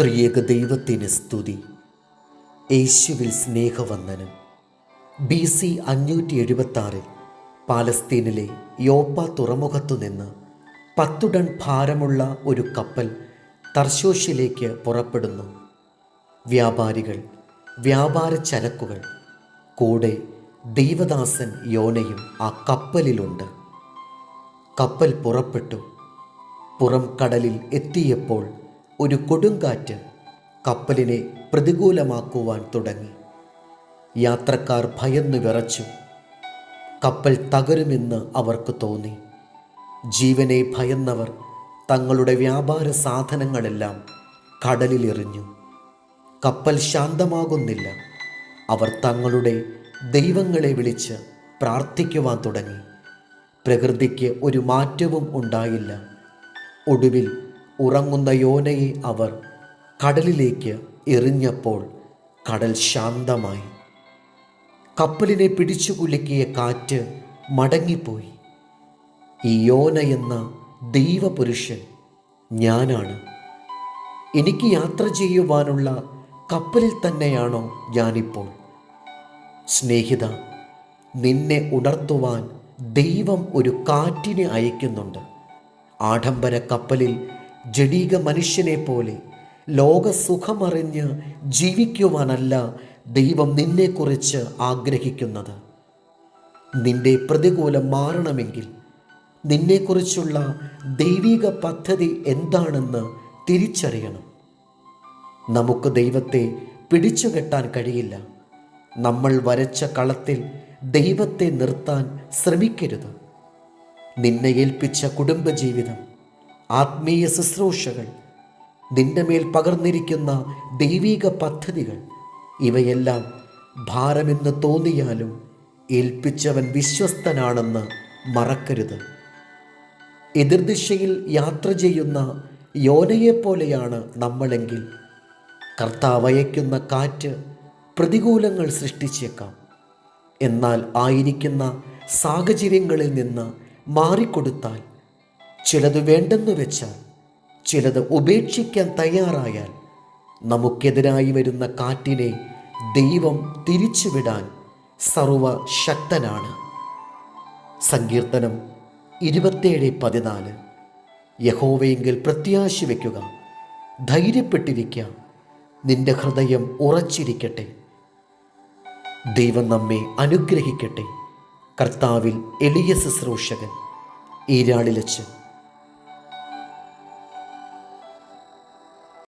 ത്രിയേക ദൈവത്തിന് സ്തുതി. യേശുവിൽ സ്നേഹവന്ദനം. ബി സി അഞ്ഞൂറ്റി എഴുപത്തി ആറിൽ പാലസ്തീനിലെ യോപ്പ തുറമുഖത്തു നിന്ന് പത്തു ടൺ ഭാരമുള്ള ഒരു കപ്പൽ തർശോഷിലേക്ക് പുറപ്പെടുന്നു. വ്യാപാരികൾ വ്യാപാര ചരക്കുകൾ കൂടെ ദൈവദാസൻ യോനയും ആ കപ്പലിലുണ്ട്. കപ്പൽ പുറപ്പെട്ടു. പുറം കടലിൽ എത്തിയപ്പോൾ ഒരു കൊടുങ്കാറ്റ് കപ്പലിനെ പ്രതികൂലമാക്കുവാൻ തുടങ്ങി. യാത്രക്കാർ ഭയന്നു വിറച്ചു. കപ്പൽ തകരുമെന്ന് അവർക്ക് തോന്നി. ജീവനെ ഭയന്നവർ തങ്ങളുടെ വ്യാപാര സാധനങ്ങളെല്ലാം കടലിലെറിഞ്ഞു. കപ്പൽ ശാന്തമാകുന്നില്ല. അവർ തങ്ങളുടെ ദൈവങ്ങളെ വിളിച്ച് പ്രാർത്ഥിക്കുവാൻ തുടങ്ങി. പ്രകൃതിക്ക് ഒരു മാറ്റവും ഉണ്ടായില്ല. ഒടുവിൽ ഉറങ്ങുന്ന യോനയെ അവർ കടലിലേക്ക് എറിഞ്ഞപ്പോൾ കടൽ ശാന്തമായി. കപ്പലിനെ പിടിച്ചു കുലുക്കിയ കാറ്റ് മടങ്ങിപ്പോയി. ഈ യോന എന്ന ദൈവപുരുഷൻ ഞാനാണ്. എനിക്ക് യാത്ര ചെയ്യുവാനുള്ള കപ്പലിൽ തന്നെയാണോ ഞാനിപ്പോൾ? സ്നേഹിത നിന്നെ ഉണർത്തുവാൻ ദൈവം ഒരു കാറ്റിനെ അയക്കുന്നുണ്ട്. ആഡംബര കപ്പലിൽ ജഡീക മനുഷ്യനെ പോലെ ലോകസുഖമറിഞ്ഞ് ജീവിക്കുവാനല്ല ദൈവം നിന്നെക്കുറിച്ച് ആഗ്രഹിക്കുന്നത്. നിന്റെ പ്രതികൂലം മാറണമെങ്കിൽ നിന്നെക്കുറിച്ചുള്ള ദൈവിക പദ്ധതി എന്താണെന്ന് തിരിച്ചറിയണം. നമുക്ക് ദൈവത്തെ പിടിച്ചുകെട്ടാൻ കഴിയില്ല. നമ്മൾ വരച്ച കളത്തിൽ ദൈവത്തെ നിർത്താൻ ശ്രമിക്കരുത്. നിന്നെ ഏൽപ്പിച്ച കുടുംബജീവിതം ആത്മീയ ശുശ്രൂഷകൾ നിന്റെ മേൽ പകർന്നിരിക്കുന്ന ദൈവീക പദ്ധതികൾ ഇവയെല്ലാം ഭാരമെന്ന് തോന്നിയാലും ഏൽപ്പിച്ചവൻ വിശ്വസ്തനാണെന്ന് മറക്കരുത്. എതിർദിശയിൽ യാത്ര ചെയ്യുന്ന യോനയെപ്പോലെയാണ് നമ്മളെങ്കിൽ. കർത്താവ് അയക്കുന്ന കാറ്റ് പ്രതികൂലങ്ങൾ സൃഷ്ടിച്ചേക്കാം. എന്നാൽ ആയിരിക്കുന്ന സാഹചര്യങ്ങളിൽ നിന്ന് മാറിക്കൊടുത്താൽ ചിലത് വേണ്ടെന്ന് വെച്ചാൽ ചിലത് ഉപേക്ഷിക്കാൻ തയ്യാറായാൽ നമുക്കെതിരായി വരുന്ന കാറ്റിനെ ദൈവം തിരിച്ചുവിടാൻ സർവശക്തനാണ്. സങ്കീർത്തനം ഇരുപത്തേഴ് പതിനാല്. യഹോവയെങ്കിൽ പ്രത്യാശ വയ്ക്കുക ധൈര്യപ്പെട്ടിരിക്കുക നിന്റെ ഹൃദയം ഉറച്ചിരിക്കട്ടെ. ദൈവം നമ്മെ അനുഗ്രഹിക്കട്ടെ. കർത്താവിൽ എളിയ ശുശ്രൂഷകൻ ഈരാളിലച്ച്